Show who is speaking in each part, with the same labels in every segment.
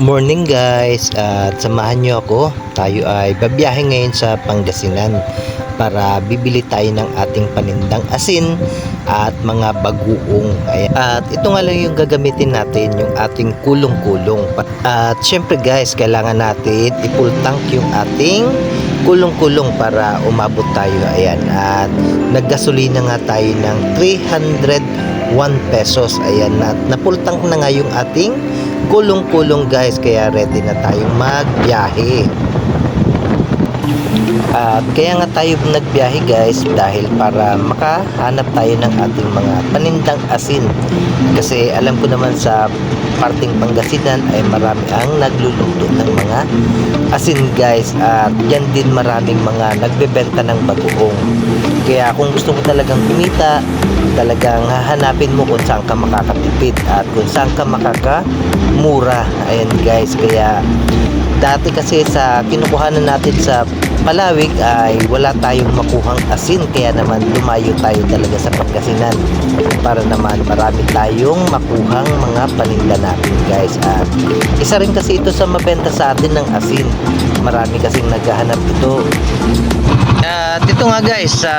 Speaker 1: Morning guys. At samahan nyo ako. Tayo ay babiyahe ngayon sa Pangasinan para bibili tayo ng ating panindang asin at mga baguong. At ito nga lang yung gagamitin natin yung ating kulong-kulong. At syempre guys kailangan natin i-full tank yung ating kulong-kulong para umabot tayo. Ayan. At naggasolina nga tayo ng 301 pesos. Ayan. At na full tank na nga yung ating kulong-kulong guys kaya ready na tayong magbiyahe at kaya nga tayo nagbiyahe guys dahil para makahanap tayo ng ating mga panindang asin. Kasi alam ko naman sa parting Pangasinan ay marami ang nagluluto ng mga asin guys. At yan din maraming mga nagbebenta ng bagoong. Kaya kung gusto mo talagang kumita talagang hahanapin mo kung saan ka makakatipid at kung saan ka makakamura. Ayan guys kaya dati kasi sa kinukuhanan natin sa Palawig ay wala tayong makuhang asin kaya naman lumayo tayo talaga sa Pangasinan para naman marami tayong makuhang mga paninda natin guys. At isa rin kasi ito sa mabenta sa atin ng asin. Marami kasing naghahanap ito at ito nga guys, sa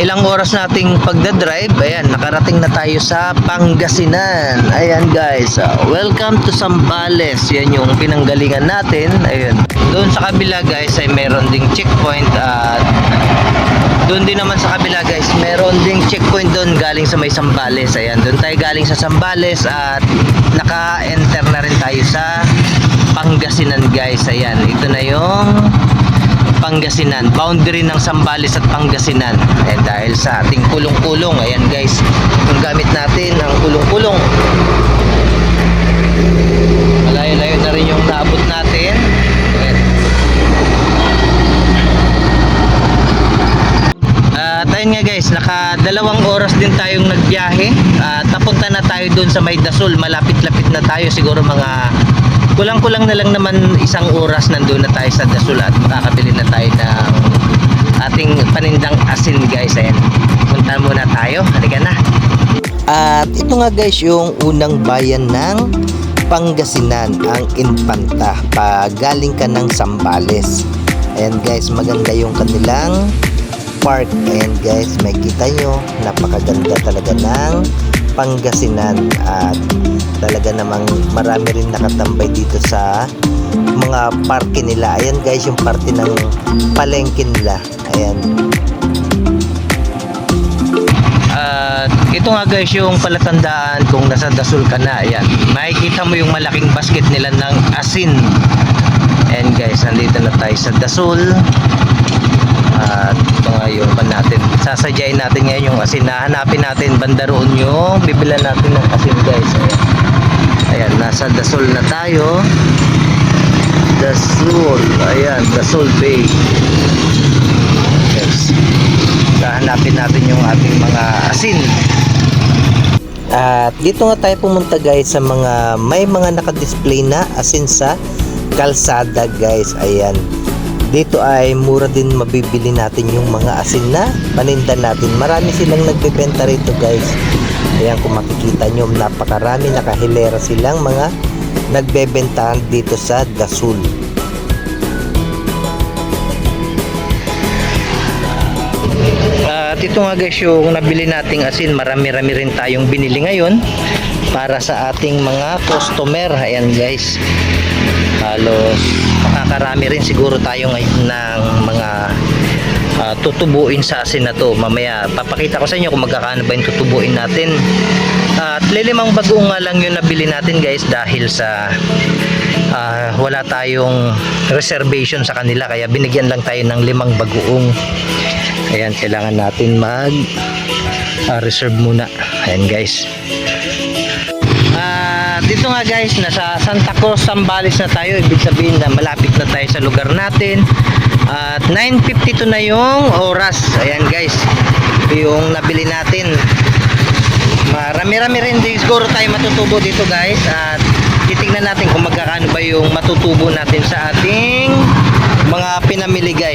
Speaker 1: ilang oras nating pagdadrive, ayan, nakarating na tayo sa Pangasinan. Ayan guys, uh, welcome to Sambales. Yan yung pinanggalingan natin. Ayan. Doon sa kabila guys ay meron ding checkpoint at doon din naman sa kabila guys, meron ding checkpoint doon galing sa may Sambales. Ayan, doon tayo galing sa Sambales at naka-enter na rin tayo sa Pangasinan guys. Ayan, ito na yung Pangasinan. Boundary ng Sambales at Pangasinan. Ayan, dahil sa ating kulong-kulong. Ayan guys, yung gamit natin ang kulong-kulong. Malayo-layo na rin yung naabot natin. Ayan. At ayun nga guys, naka dalawang oras din tayong nagbiyahe. At napunta na tayo doon sa May Dasol. Malapit-lapit na tayo siguro mga kulang-kulang na lang naman isang oras nandun na tayo sa Dasol at makakabili na tayo ng ating panindang asin guys. Ayan. Punta muna tayo. Halika na. At ito nga guys yung unang bayan ng Pangasinan, ang Infanta. Pag galing ka ng Sambales. Ayan guys, maganda yung kanilang park. Ayan guys, may kita nyo, napakaganda talaga ng Pangasinan at talaga namang marami rin nakatambay dito sa mga parke nila. Ayan guys, yung parte ng palengke nila. Ayan. At ito nga guys yung palatandaan kung nasa Dasol ka na. Ayan. Makikita mo yung malaking basket nila ng asin. Ayan guys, nandito na tayo sa Dasol. At nga yung pan natin. Sasadyain natin ngayon yung asin. Nahanapin natin banda roon yung bibilan natin ng asin guys. Ayan. Ayan, nasa Dasol na tayo. Dasol. Ayan, Dasol Bay. Yes. Hahanapin natin yung ating mga asin. At dito nga tayo pumunta guys sa mga may mga naka-display na asin sa kalsada guys. Ayan. Dito ay mura din mabibili natin yung mga asin na paninda natin. Marami silang nagbebenta rito guys. Ayan kung makikita nyo napakarami nakahilera silang mga nagbebentahan dito sa Dasul. At ito nga guys yung nabili nating asin, marami-rami rin tayong binili ngayon para sa ating mga customer. Ayan guys. Halos makakarami rin siguro tayo ngayon ng mga ah, tutubuin sa asin na to. Mamaya papakita ko sa inyo kung magkakaano ba yung tutubuin natin. At lilimang bagoong nga lang yung nabili natin guys dahil sa ah, wala tayong reservation sa kanila kaya binigyan lang tayo ng limang bagoong. Ayan, kailangan natin mag ah, reserve muna. Ayan guys. Dito nga guys, nasa Santa Cruz, Sambales na tayo. Ibig sabihin na malapit na tayo sa lugar natin. At 9.52 na yung oras. Ayan guys, yung nabili natin. Marami-rami rin din siguro tayo matutubo dito guys. At titignan natin kung magkakano ba yung matutubo natin sa ating mga pinamili guys.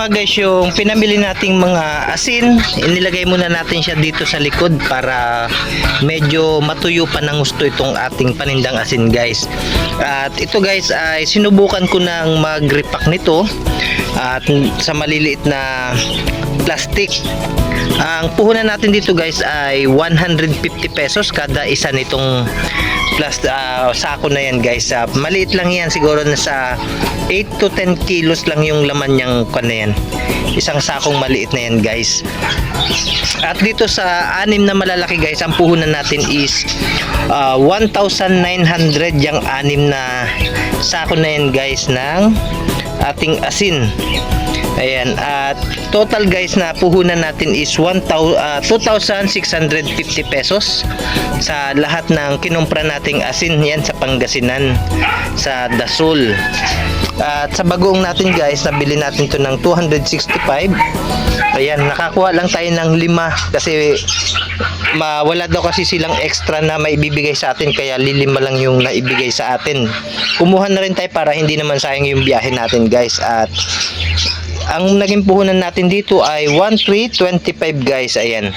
Speaker 1: Nga guys yung pinamili nating mga asin. Inilagay muna natin siya dito sa likod para medyo matuyo pa ng gusto itong ating panindang asin guys. At ito guys ay sinubukan ko nang mag-repack nito at sa maliliit na plastic. Ang puhunan natin dito guys ay 150 pesos kada isa nitong plus ah, sako na yan guys. Ah, maliit lang yan siguro na sa 8 to 10 kilos lang yung laman niyang kan yan. Isang sakong maliit na yan guys. At dito sa anim na malalaki guys, ang puhunan natin is ah, 1,900 yung anim na sako na yan guys ng ating asin. Ayan, at total guys na puhunan natin is 1,000 ah, 2,650 pesos sa lahat ng kinumpra nating asin yan sa Pangasinan sa Dasul. At sa bagoong natin guys, nabili natin to ng 265. Ayan, nakakuha lang tayo ng lima kasi mawala daw kasi silang extra na maibibigay sa atin kaya lilima lang yung naibigay sa atin. Kumuha na rin tayo para hindi naman sayang yung biyahe natin guys at ang naging puhunan natin dito ay 1,325 guys. Ayan.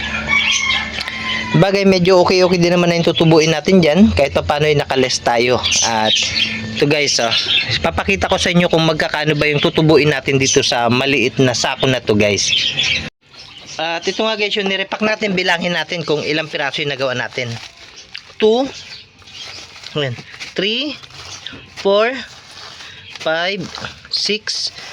Speaker 1: Bagay medyo okay-okay din naman na yung tutubuin natin dyan kahit pa paano ay nakales tayo. At ito guys, oh, papakita ko sa inyo kung magkakano ba yung tutubuin natin dito sa maliit na sako na to guys. At ito nga guys, yung nirepack natin, bilangin natin kung ilang piraso yung nagawa natin. 2, 3, 4, 5, 6,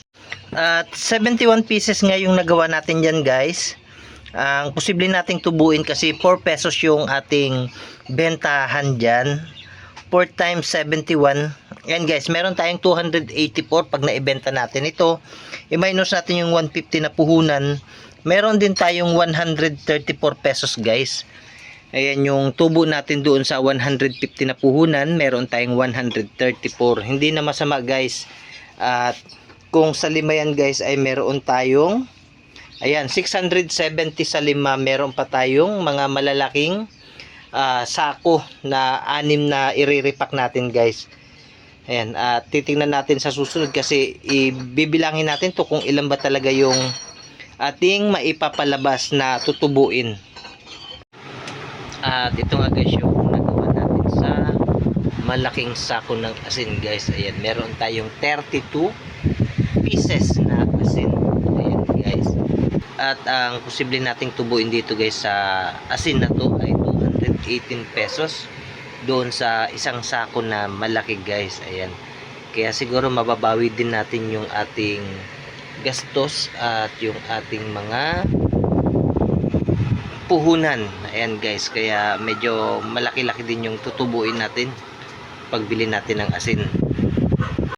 Speaker 1: At 71 pieces nga yung nagawa natin dyan guys. Ang posible nating tubuin kasi 4 pesos yung ating bentahan dyan. 4 times 71. Yan guys, meron tayong 284 pag naibenta natin ito. I-minus natin yung 150 na puhunan. Meron din tayong 134 pesos guys. Ayan yung tubo natin doon sa 150 na puhunan. Meron tayong 134. Hindi na masama guys. At kung sa lima yan guys ay meron tayong ayan 670 sa lima meron pa tayong mga malalaking ah, sako na anim na iriripak natin guys. Ayan at titingnan natin sa susunod kasi ibibilangin natin to kung ilan ba talaga yung ating maipapalabas na tutubuin. At ito nga guys yung nagawa natin sa malaking sako ng asin guys. Ayan meron tayong 32 pieces na asin. Ayan guys. At ang posible nating tubuin dito guys sa asin na to ay 218 pesos doon sa isang sako na malaki guys. Ayan. Kaya siguro mababawi din natin yung ating gastos at yung ating mga puhunan. Ayan guys. Kaya medyo malaki-laki din yung tutubuin natin. Pagbili natin ng asin